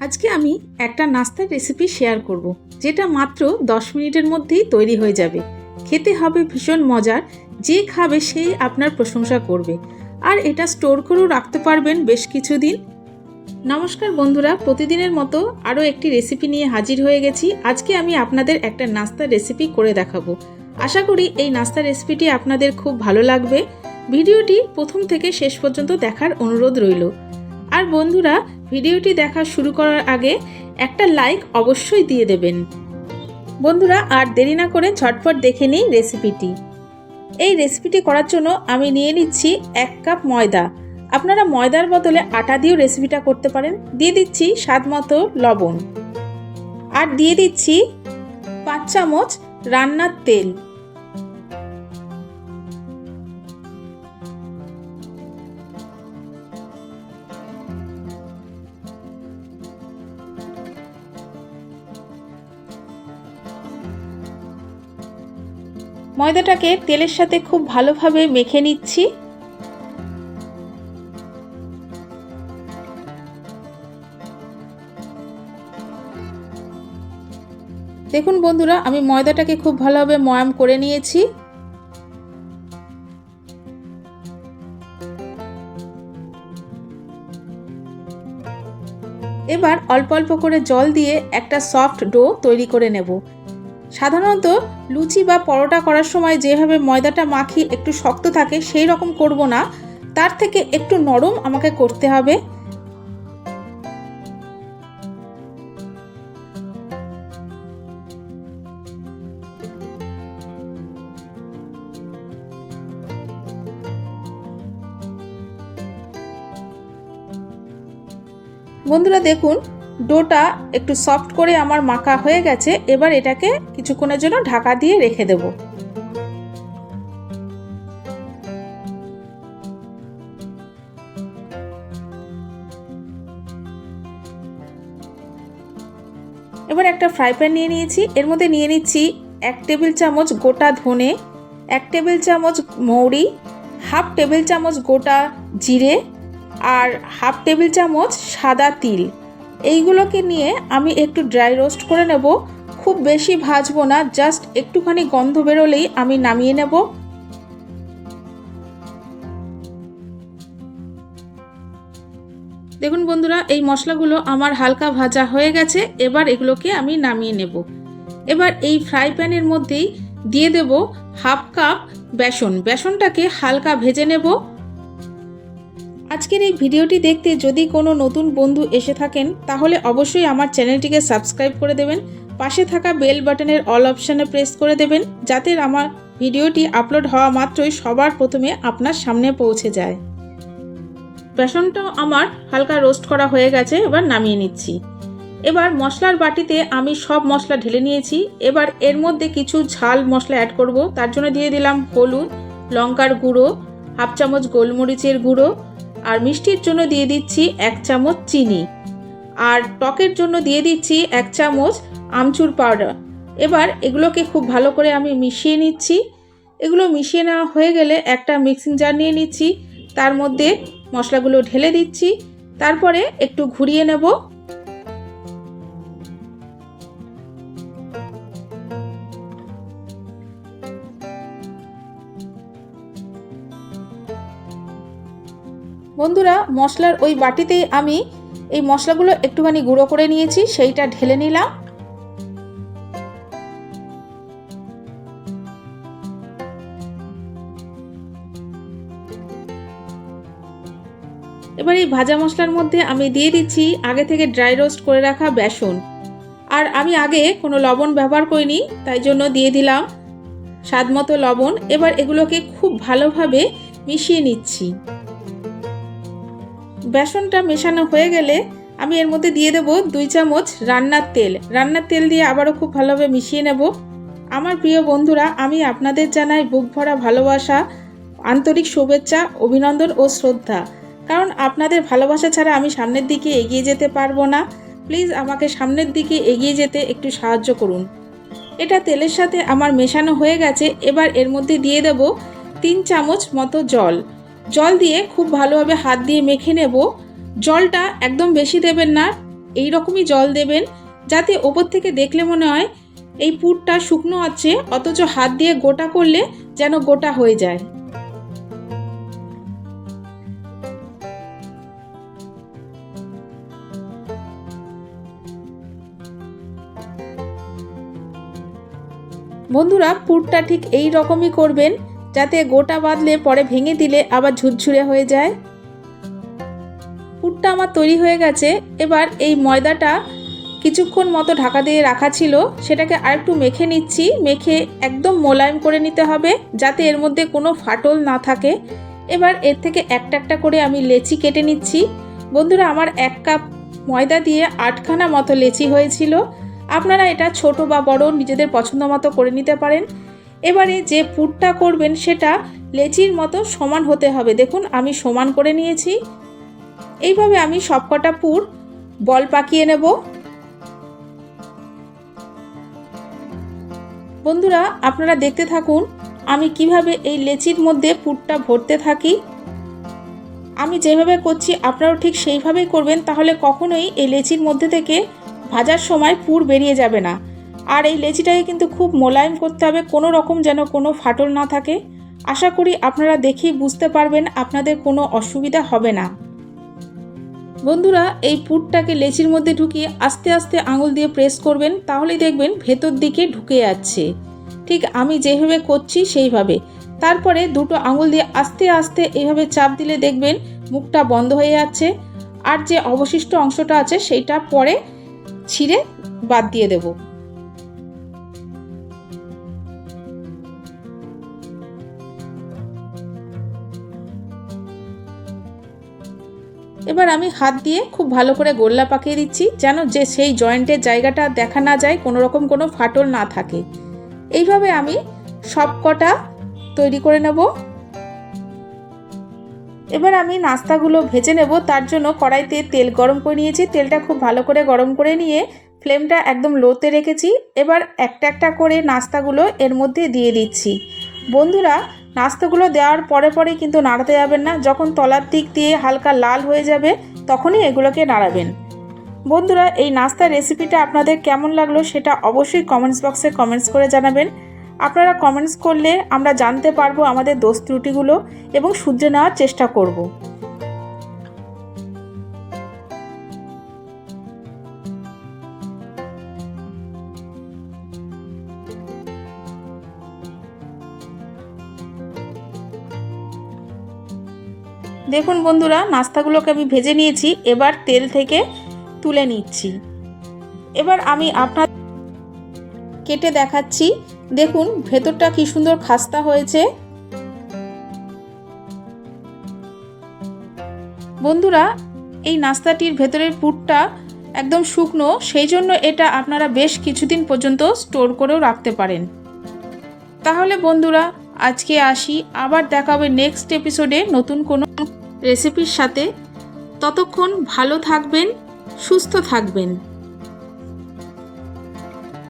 আজকে আমি একটা নাস্তার রেসিপি শেয়ার করব, যেটা মাত্র দশ মিনিটের মধ্যেই তৈরি হয়ে যাবে। খেতে হবে ভীষণ মজার, যে খাবে সেই আপনার প্রশংসা করবে। আর এটা স্টোর করেও রাখতে পারবেন বেশ কিছুদিন। নমস্কার বন্ধুরা, প্রতিদিনের মতো আরও একটি রেসিপি নিয়ে হাজির হয়ে গেছি। আজকে আমি আপনাদের একটা নাস্তার রেসিপি করে দেখাবো। আশা করি এই নাস্তার রেসিপিটি আপনাদের খুব ভালো লাগবে। ভিডিওটি প্রথম থেকে শেষ পর্যন্ত দেখার অনুরোধ রইল। আর বন্ধুরা ভিডিওটি দেখা শুরু করার আগে একটা লাইক অবশ্যই দিয়ে দেবেন। বন্ধুরা, আর দেরি না করে ঝটপট দেখে নিই রেসিপিটি এই রেসিপিটি করার জন্য আমি নিয়ে নিচ্ছি এক কাপ ময়দা। আপনারা ময়দার বদলে আটা দিয়েও রেসিপিটা করতে পারেন। দিয়ে দিচ্ছি স্বাদ মতো লবণ। আর দিয়ে দিচ্ছি পাঁচ চামচ রান্নার তেল। ময়দাটাকে তেলের সাথে খুব ভালোভাবে মেখে নিচ্ছি। দেখুন বন্ধুরা, আমি ময়দাটাকে খুব ভালোভাবে ময়াম করে নিয়েছি। এবার অল্প অল্প করে জল দিয়ে একটা সফট ডো তৈরি করে নেব। সাধারণত লুচি বা পরোটা করার সময় যেভাবে ময়দাটা মাখি একটু শক্ত থাকে, সেই রকম করব না। তার থেকে একটু নরম আমাকে করতে হবে। বন্ধুরা দেখুন ডোটা একটু সফট করে আমার মাখা হয়ে গেছে, এবার এটাকে কিছুক্ষণের জন্য ঢাকা দিয়ে রেখে দেব। এবার একটা ফ্রাই প্যান নিয়ে নিয়েছি, এর মধ্যে নিয়ে নিচ্ছি এক টেবিল চামচ গোটা ধনে, এক টেবিল চামচ মৌরি, হাফ টেবিল চামচ গোটা জিরে, আর হাফ টেবিল চামচ সাদা তিল। এইগুলোকে নিয়ে আমি একটু ড্রাই রোস্ট করে নেব। খুব বেশি ভাজবো না জাস্ট একটুখানি গন্ধ বেরোলেই আমি নামিয়ে নেব। দেখুন বন্ধুরা, এই মশলাগুলো আমার হালকা ভাজা হয়ে গেছে, এবার এগুলোকে আমি নামিয়ে নেব। এবার এই ফ্রাই প্যানের মধ্যেই দিয়ে দেব হাফ কাপ বেসন। বেসনটাকে হালকা ভেজে নেব। আজকের এই ভিডিওটি দেখতে যদি কোনো নতুন বন্ধু এসে থাকেন, তাহলে অবশ্যই আমার চ্যানেলটিকে সাবস্ক্রাইব করে দেবেন, পাশে থাকা বেল বাটনের অল অপশানে প্রেস করে দেবেন, যাতে আমার ভিডিওটি আপলোড হওয়া মাত্রই সবার প্রথমে আপনার সামনে পৌঁছে যায়। বেসনটাও আমার হালকা রোস্ট করা হয়ে গেছে, এবার নামিয়ে নিচ্ছি। এবার মশলার বাটিতে আমি সব মশলা ঢেলে নিয়েছি, এবার এর মধ্যে কিছু ঝাল মশলা অ্যাড করব, তার জন্য দিয়ে দিলাম হলুদ, লঙ্কার গুঁড়ো, হাফ চামচ গোলমরিচের গুঁড়ো আর মিষ্টির জন্য দিয়ে দিচ্ছি এক চামচ চিনি। আর টকের জন্য দিয়ে দিচ্ছি এক চামচ আমচুর পাউডার। এবার এগুলোকে খুব ভালো করে আমি মিশিয়ে নিচ্ছি। এগুলো মিশিয়ে নেওয়া হয়ে গেলে একটা মিক্সিং জার নিয়ে নিচ্ছি। তার মধ্যে মশলাগুলো ঢেলে দিচ্ছি। তারপরে একটু ঘুরিয়ে নেব। বন্ধুরা, মশলার ওই বাটিতেই আমি এই মশলাগুলো একটুখানি গুঁড়ো করে নিয়েছি, সেইটা ঢেলে নিলাম। এবার এই ভাজা মশলার মধ্যে আমি দিয়ে দিচ্ছি আগে থেকে ড্রাই রোস্ট করে রাখা বেসন। আর আমি আগে কোনো লবণ ব্যবহার করিনি, তাই জন্য দিয়ে দিলাম স্বাদ মতো লবণ। এবার এগুলোকে খুব ভালোভাবে মিশিয়ে নিচ্ছি। বেসনটা মেশানো হয়ে গেলে আমি এর মধ্যে দিয়ে দেবো দুই চামচ রান্নার তেল। রান্নার তেল দিয়ে আবারও খুব ভালোভাবে মিশিয়ে নেব। আমার প্রিয় বন্ধুরা, আমি আপনাদের জানাই বুক ভরা ভালোবাসা, আন্তরিক শুভেচ্ছা, অভিনন্দন ও শ্রদ্ধা। কারণ আপনাদের ভালোবাসা ছাড়া আমি সামনের দিকে এগিয়ে যেতে পারব না। প্লিজ আমাকে সামনের দিকে এগিয়ে যেতে একটু সাহায্য করুন। এটা তেলের সাথে আমার মেশানো হয়ে গেছে। এবার এর মধ্যে দিয়ে দেব তিন চামচ মতো জল। জল দিয়ে খুব ভালোভাবে হাত দিয়ে মেখে নেব। জলটা একদম বেশি দেবেন না, এই রকমই জল দেবেন, যাতে ওপর থেকে দেখলে মনে হয় এই পুরটা শুকনো আছে, অথচ হাত দিয়ে গোটা করলে যেন গোটা হয়ে যায়। বন্ধুরা, পুরটা ঠিক এই রকমই করবেন যাতে গোটা বাঁধলে পরে ভেঙে দিলে আবার ঝুরঝুরে হয়ে যায়। পুরটা আমার তৈরি হয়ে গেছে। এবার এই ময়দাটা কিছুক্ষণ মতো ঢাকা দিয়ে রাখা ছিল। সেটাকে আরেকটু মেখে নিচ্ছি। মেখে একদম মোলায়েম করে নিতে হবে যাতে এর মধ্যে কোনো ফাটল না থাকে। এবার এর থেকে একটা একটা করে আমি লেচি কেটে নিচ্ছি। বন্ধুরা, আমার এক কাপ ময়দা দিয়ে আটখানা মতো লেচি হয়েছিল। আপনারা এটা ছোট বা বড় নিজেদের পছন্দ মতো করে নিতে পারেন। এবারে যে পুরটা করবেন সেটা লেচির মতো সমান হতে হবে। দেখুন, আমি সমান করে নিয়েছি। এইভাবে আমি সবকটা পুর বল পাকিয়ে নেব। বন্ধুরা, আপনারা দেখতে থাকুন, আমি কীভাবে এই লেচির মধ্যে পুরটা ভরতে থাকি। আমি যেভাবে করছি, আপনারাও ঠিক সেইভাবেই করবেন, তাহলে কখনোই এই লেচির মধ্যে থেকে ভাজার সময় পুর বেরিয়ে যাবে না। আর এই লেচিটাকে কিন্তু খুব মোলায়েম করতে হবে, কোনো রকম যেন কোনো ফাটল না থাকে। আশা করি আপনারা দেখেই বুঝতে পারবেন আপনাদের কোনো অসুবিধা হবে না। বন্ধুরা, এই পুরটাকে লেচির মধ্যে ঢুকিয়ে আস্তে আস্তে আঙুল দিয়ে প্রেস করবেন, তাহলেই দেখবেন ভেতর দিকে ঢুকে যাচ্ছে। ঠিক আমি যেভাবে করছি সেইভাবে। তারপরে দুটো আঙুল দিয়ে আস্তে আস্তে এইভাবে চাপ দিলে দেখবেন মুখটা বন্ধ হয়ে যাচ্ছে। আর যে অবশিষ্ট অংশটা আছে সেইটা পরে ছিঁড়ে বাদ দিয়ে দেব। এবার আমি হাত দিয়ে খুব ভালো করে গোল্লা পাকিয়ে দিচ্ছি, যেন যে সেই জয়েন্টের জায়গাটা দেখা না যায়, কোনো রকম কোনো ফাটল না থাকে। এইভাবে আমি সব কটা তৈরি করে নেব। এবার আমি নাস্তাগুলো ভেজে নেব, তার জন্য কড়াইতে তেল গরম করে নিয়েছি, তেলটা খুব ভালো করে গরম করে নিয়ে ফ্লেমটা একদম লোতে রেখেছি। এবার একটা একটা করে নাস্তাগুলো এর মধ্যে দিয়ে দিচ্ছি। বন্ধুরা নাস্তাগুলো দেওয়ার পরে পরে কিন্তু নাড়াতে যাবেন না। যখন তলার দিক দিয়ে হালকা লাল হয়ে যাবে, তখনই এগুলোকে নাড়াবেন। বন্ধুরা, এই নাস্তার রেসিপিটা আপনাদের কেমন লাগল সেটা অবশ্যই কমেন্টস বক্সে কমেন্টস করে জানাবেন। আপনারা কমেন্টস করলে আমরা জানতে পারব আমাদের দোষ ত্রুটিগুলো এবং শুধরে নেওয়ার চেষ্টা করব। দেখুন বন্ধুরা, নাস্তাগুলোকে আমি ভেজে নিয়েছি, এবার তেল থেকে তুলে নিচ্ছি। এবার আমি আপনার কেটে দেখাচ্ছি। দেখুন, ভেতরটা কি সুন্দর খাস্তা হয়েছে। বন্ধুরা, এই নাস্তাটির ভেতরের পুরটা একদম শুকনো, সেই জন্য এটা আপনারা বেশ কিছুদিন পর্যন্ত স্টোর করেও রাখতে পারেন। তাহলে বন্ধুরা, আজকে আসি। আবার দেখা হবে নেক্সট এপিসোডে নতুন কোনো রেসিপির সাথে। ততক্ষণ ভালো থাকবেন সুস্থ থাকবেন।